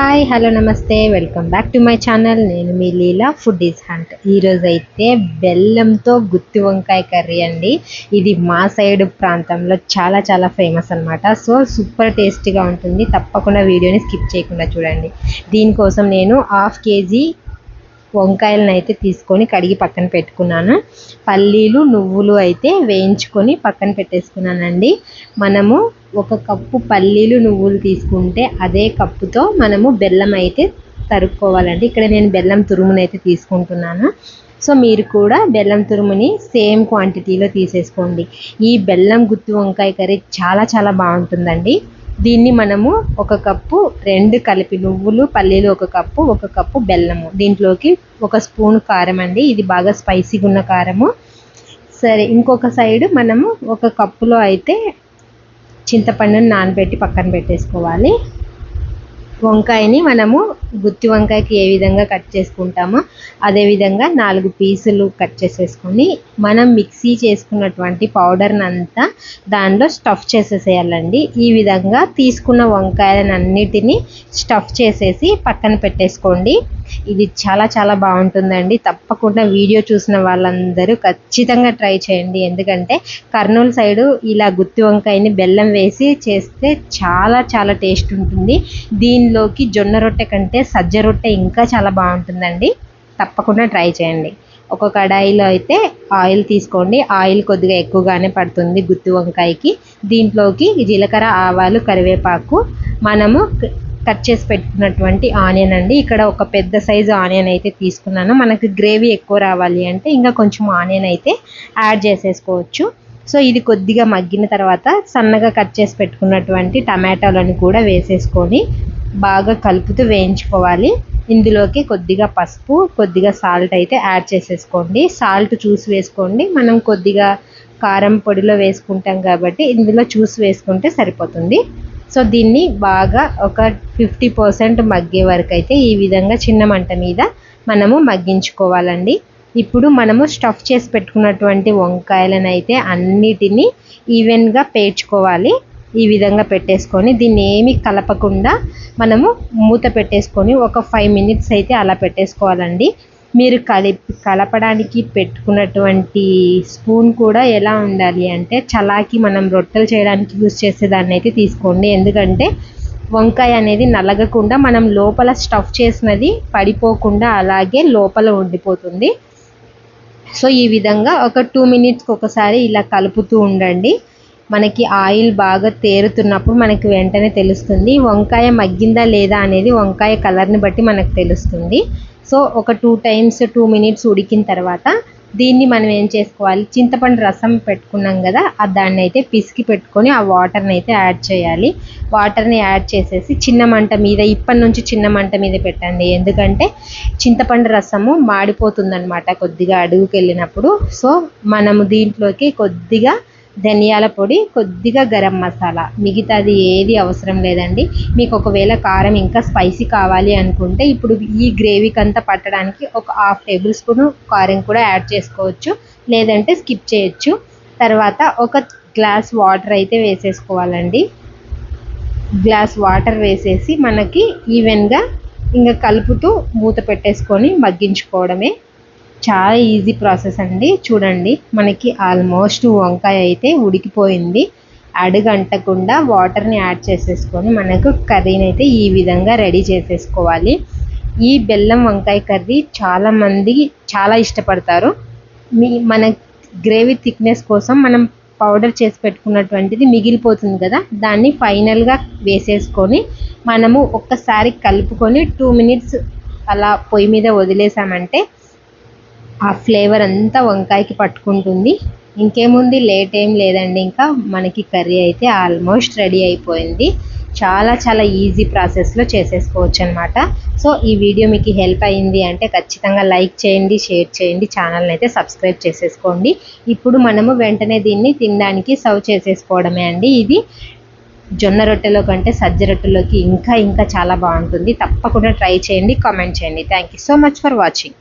Hi hello నమస్తే. Welcome back to my channel నేను మీ లీలా ఫుడ్ ఈజ్ హంట్ ఈరోజు అయితే బెల్లంతో గుత్తి వంకాయ కర్రీ అండి. ఇది మా సైడ్ ప్రాంతంలో చాలా చాలా ఫేమస్ అనమాట సో సూపర్ టేస్టీగా ఉంటుంది. తప్పకుండా వీడియోని స్కిప్ చేయకుండా చూడండి. దీనికోసం నేను హాఫ్ కేజీ వంకాయలను అయితే తీసుకొని కడిగి పక్కన పెట్టుకున్నాను. పల్లీలు నువ్వులు అయితే వేయించుకొని పక్కన పెట్టేసుకున్నానండి. మనము ఒక కప్పు పల్లీలు నువ్వులు తీసుకుంటే అదే కప్పుతో మనము బెల్లం అయితే తరుక్కోవాలండి. ఇక్కడ నేను బెల్లం తురుమునైతే అయితే తీసుకుంటున్నాను. సో మీరు కూడా బెల్లం తురుముని సేమ్ క్వాంటిటీలో తీసేసుకోండి. ఈ బెల్లం గుత్తి వంకాయ కర్రీ చాలా చాలా బాగుంటుందండి. దీన్ని మనము ఒక కప్పు రెండు కలిపి నువ్వులు పల్లీలు ఒక కప్పు ఒక కప్పు బెల్లము. దీంట్లోకి ఒక స్పూన్ కారం అండి. ఇది బాగా స్పైసీగా ఉన్న కారము. సరే ఇంకొక సైడ్ మనము ఒక కప్పులో అయితే చింతపండుని నానబెట్టి పక్కన పెట్టేసుకోవాలి. వంకాయని మనము గుత్తి వంకాయకి ఏ విధంగా కట్ చేసుకుంటామో అదేవిధంగా నాలుగు పీసులు కట్ చేసేసుకొని మనం మిక్సీ చేసుకున్నటువంటి పౌడర్ని అంతా దానిలో స్టఫ్ చేసేసేయాలండి. ఈ విధంగా తీసుకున్న వంకాయలన్నిటినీ స్టఫ్ చేసేసి పక్కన పెట్టేసుకోండి. ఇది చాలా చాలా బాగుంటుందండి. తప్పకుండా వీడియో చూసిన వాళ్ళందరూ ఖచ్చితంగా ట్రై చేయండి. ఎందుకంటే కర్నూలు సైడు ఇలా గుత్తి వంకాయని బెల్లం వేసి చేస్తే చాలా చాలా టేస్ట్ ఉంటుంది. దీనిలోకి జొన్న రొట్టె కంటే సజ్జ రొట్టె ఇంకా చాలా బాగుంటుందండి. తప్పకుండా ట్రై చేయండి. ఒక కడాయిలో అయితే ఆయిల్ తీసుకోండి. ఆయిల్ కొద్దిగా ఎక్కువగానే పడుతుంది గుత్తి వంకాయకి. దీంట్లోకి జీలకర్ర ఆవాలు కరివేపాకు. మనము కట్ చేసి పెట్టుకున్నటువంటి ఆనియన్ అండి. ఇక్కడ ఒక పెద్ద సైజు ఆనియన్ అయితే తీసుకున్నాను. మనకు గ్రేవీ ఎక్కువ రావాలి అంటే ఇంకా కొంచెం ఆనియన్ అయితే యాడ్ చేసేసుకోవచ్చు. సో ఇది కొద్దిగా మగ్గిన తర్వాత సన్నగా కట్ చేసి పెట్టుకున్నటువంటి టమాటాలను కూడా వేసేసుకొని బాగా కలుపుతూ వేయించుకోవాలి. ఇందులోకి కొద్దిగా పసుపు కొద్దిగా సాల్ట్ అయితే యాడ్ చేసేసుకోండి. సాల్ట్ చూసి వేసుకోండి. మనం కొద్దిగా కారం పొడిలో వేసుకుంటాం కాబట్టి ఇందులో చూసి వేసుకుంటే సరిపోతుంది. సో దీన్ని బాగా ఒక ఫిఫ్టీ పర్సెంట్ మగ్గే వరకు అయితే ఈ విధంగా చిన్న మంట మీద మనము మగ్గించుకోవాలండి. ఇప్పుడు మనము స్టఫ్ చేసి పెట్టుకున్నటువంటి వంకాయలను అయితే అన్నిటినీ ఈవెన్గా పేర్చుకోవాలి. ఈ విధంగా పెట్టేసుకొని దీన్ని ఏమి కలపకుండా మనము మూత పెట్టేసుకొని ఒక ఫైవ్ మినిట్స్ అయితే అలా పెట్టేసుకోవాలండి. మీరు కలిపి కలపడానికి పెట్టుకున్నటువంటి స్పూన్ కూడా ఎలా ఉండాలి అంటే చలాకి మనం రొట్టెలు చేయడానికి యూస్ చేసేదాన్ని అయితే తీసుకోండి. ఎందుకంటే వంకాయ అనేది నలగకుండా మనం లోపల స్టఫ్ చేసినది పడిపోకుండా అలాగే లోపల ఉండిపోతుంది. సో ఈ విధంగా ఒక టూ మినిట్స్కి ఒకసారి ఇలా కలుపుతూ ఉండండి. మనకి ఆయిల్ బాగా తేరుతున్నప్పుడు మనకి వెంటనే తెలుస్తుంది వంకాయ మగ్గిందా లేదా అనేది వంకాయ కలర్ని బట్టి మనకు తెలుస్తుంది. సో ఒక టూ టైమ్స్ టూ మినిట్స్ ఉడికిన తర్వాత దీన్ని మనం ఏం చేసుకోవాలి? చింతపండు రసం పెట్టుకున్నాం కదా దాన్ని అయితే పిసికి పెట్టుకొని ఆ వాటర్ని అయితే యాడ్ చేయాలి. వాటర్ని యాడ్ చేసేసి చిన్న మంట మీద ఇప్పటి నుంచి చిన్న మంట మీద పెట్టండి. ఎందుకంటే చింతపండు రసము మాడిపోతుందన్నమాట కొద్దిగా అడుగుకి వెళ్ళినప్పుడు సో మనము దీంట్లోకి కొద్దిగా ధనియాల పొడి కొద్దిగా గరం మసాలా. మిగతాది ఏది అవసరం లేదండి. మీకు ఒకవేళ కారం ఇంకా స్పైసీ కావాలి అనుకుంటే ఇప్పుడు ఈ గ్రేవీకి అంతా పట్టడానికి ఒక హాఫ్ టేబుల్ స్పూన్ కారం కూడా యాడ్ చేసుకోవచ్చు. లేదంటే స్కిప్ చేయొచ్చు. తర్వాత ఒక గ్లాస్ వాటర్ అయితే వేసేసుకోవాలండి. గ్లాస్ వాటర్ వేసేసి మనకి ఈవెన్గా ఇంకా కలుపుతూ మూత పెట్టేసుకొని మగ్గించుకోవడమే. చాలా ఈజీ ప్రాసెస్ అండి. చూడండి మనకి ఆల్మోస్ట్ వంకాయ అయితే ఉడికిపోయింది. అడుగంటకుండా వాటర్ని యాడ్ చేసేసుకొని మనకు కర్రీని అయితే ఈ విధంగా రెడీ చేసేసుకోవాలి. ఈ బెల్లం వంకాయ కర్రీ చాలామంది చాలా ఇష్టపడతారు. మీ మన గ్రేవీ థిక్నెస్ కోసం మనం పౌడర్ చేసి పెట్టుకున్నటువంటిది మిగిలిపోతుంది కదా దాన్ని ఫైనల్గా వేసేసుకొని మనము ఒక్కసారి కలుపుకొని టూ మినిట్స్ అలా పొయ్యి మీద వదిలేసామంటే ఆ ఫ్లేవర్ అంతా వంకాయకి పట్టుకుంటుంది. ఇంకేముంది? లేట్ ఏం లేదండి. ఇంకా మనకి కర్రీ అయితే ఆల్మోస్ట్ రెడీ అయిపోయింది. చాలా చాలా ఈజీ ప్రాసెస్లో చేసేసుకోవచ్చు అనమాట సో ఈ వీడియో మీకు హెల్ప్ అయింది అంటే ఖచ్చితంగా లైక్ చేయండి షేర్ చేయండి ఛానల్ని అయితే సబ్స్క్రైబ్ చేసేసుకోండి. ఇప్పుడు మనము వెంటనే దీన్ని తినడానికి సర్వ్ చేసేసుకోవడమే అండి ఇది. జొన్న రొట్టెలో కంటే సజ్జ రొట్టెలోకి ఇంకా ఇంకా చాలా బాగుంటుంది. తప్పకుండా ట్రై చేయండి కామెంట్ చేయండి. Thank you so much for watching